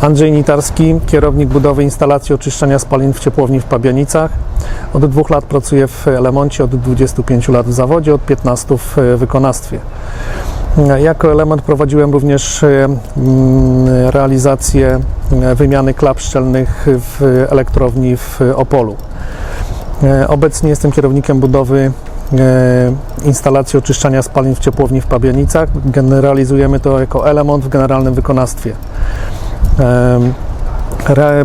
Andrzej Nitarski, kierownik budowy instalacji oczyszczania spalin w ciepłowni w Pabianicach. Od dwóch lat pracuję w Elemoncie, od 25 lat w zawodzie, od 15 w wykonawstwie. Jako element prowadziłem również e, mm, realizację e, wymiany klap szczelnych w elektrowni w Opolu. E, Obecnie jestem kierownikiem budowy e, instalacji oczyszczania spalin w ciepłowni w Pabianicach. Generalizujemy to jako element w generalnym wykonawstwie.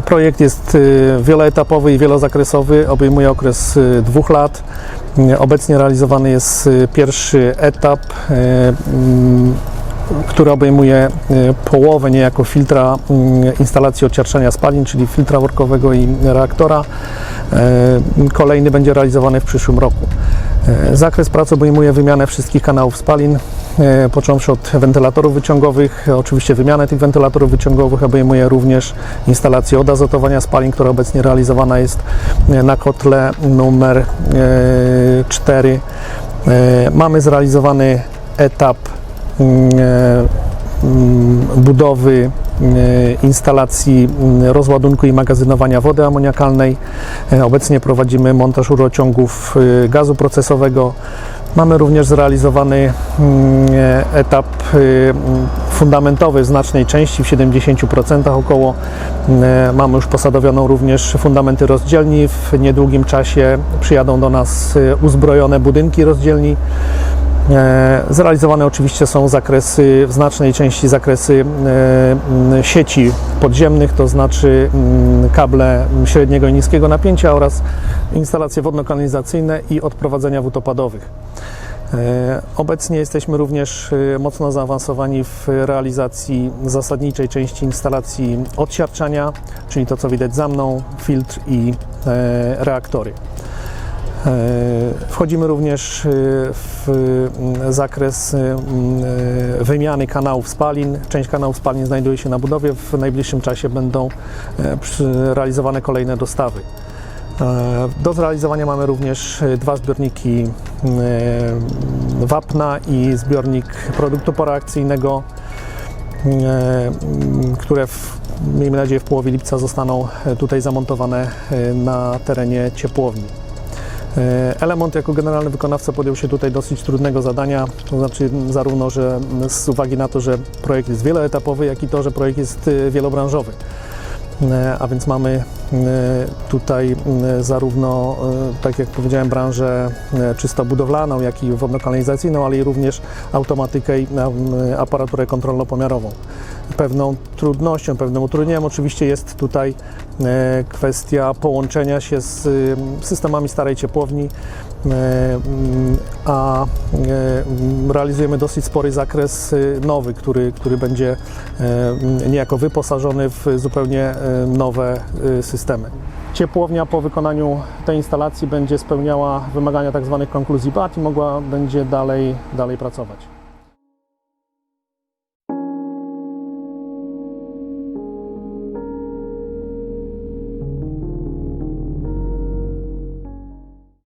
Projekt jest y, wieloetapowy i wielozakresowy, obejmuje okres y, dwóch lat. Obecnie realizowany jest y, pierwszy etap, mm, który obejmuje połowę niejako filtra y, instalacji odciarczania spalin, czyli filtra workowego i reaktora. Kolejny będzie realizowany w przyszłym roku. Y, Zakres pracy obejmuje wymianę wszystkich kanałów spalin, e, począwszy od wentylatorów wyciągowych. Oczywiście wymianę tych wentylatorów wyciągowych obejmuje również instalację odazotowania spalin, która obecnie realizowana jest e, na kotle numer 4. Mamy zrealizowany etap mm, e, mm, budowy e, instalacji mm, rozładunku i magazynowania wody amoniakalnej. E, Obecnie prowadzimy montaż rurociągów e, gazu procesowego. Mamy również zrealizowany mm, e, etap e, mm, fundamentowy znacznej części, w 70% około. E, Mamy już posadowioną również fundamenty rozdzielni. W niedługim czasie przyjadą do nas e, uzbrojone budynki rozdzielni. E, Zrealizowane oczywiście są zakresy, w znacznej części zakresy e, sieci podziemnych, to znaczy kable średniego i niskiego napięcia oraz instalacje wodno-kanalizacyjne i odprowadzenia wód opadowych. E, Obecnie jesteśmy również mocno zaawansowani w realizacji zasadniczej części instalacji odsiarczania, czyli to co widać za mną, filtr i reaktory. E, Wchodzimy również e, w mm, zakres mm, e, wymiany kanałów spalin. Część kanałów spalin znajduje się na budowie. W najbliższym czasie będą realizowane kolejne dostawy. Do zrealizowania mamy również dwa zbiorniki wapna i zbiornik produktu poreakcyjnego, które w, miejmy nadzieję w połowie lipca zostaną tutaj zamontowane na terenie ciepłowni. E, Element jako generalny wykonawca podjął się tutaj dosyć trudnego zadania, to znaczy zarówno, że z uwagi na to, że projekt jest wieloetapowy, jak i to, że projekt jest e, wielobranżowy. E, A więc mamy tutaj e, zarówno, e, tak jak powiedziałem, branżę czysto budowlaną, jak i wodno-kanalizacyjną, ale i również automatykę i aparaturę kontrolno-pomiarową. Pewną trudnością, pewnym utrudnieniem oczywiście jest tutaj kwestia połączenia się z em, systemami starej ciepłowni, mm, a realizujemy dosyć spory zakres nowy, który, który będzie niejako wyposażony w zupełnie nowe e, systemy. Ciepłownia po wykonaniu tej instalacji będzie spełniała wymagania tzw. konkluzji BAT i mogła będzie dalej, dalej pracować.